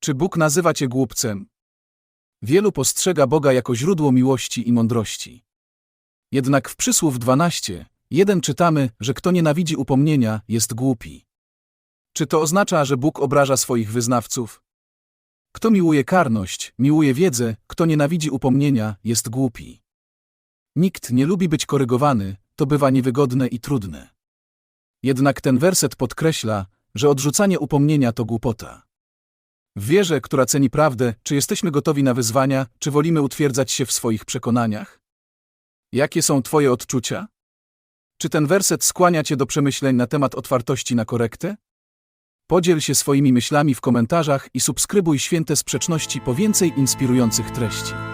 Czy Bóg nazywa cię głupcem? Wielu postrzega Boga jako źródło miłości i mądrości. Jednak w przysłów 12, jeden czytamy, że kto nienawidzi upomnienia, jest głupi. Czy to oznacza, że Bóg obraża swoich wyznawców? Kto miłuje karność, miłuje wiedzę, kto nienawidzi upomnienia, jest głupi. Nikt nie lubi być korygowany, to bywa niewygodne i trudne. Jednak ten werset podkreśla, że odrzucanie upomnienia to głupota. W wierze, która ceni prawdę, czy jesteśmy gotowi na wyzwania, czy wolimy utwierdzać się w swoich przekonaniach? Jakie są Twoje odczucia? Czy ten werset skłania Cię do przemyśleń na temat otwartości na korektę? Podziel się swoimi myślami w komentarzach i subskrybuj Święte Sprzeczności po więcej inspirujących treści.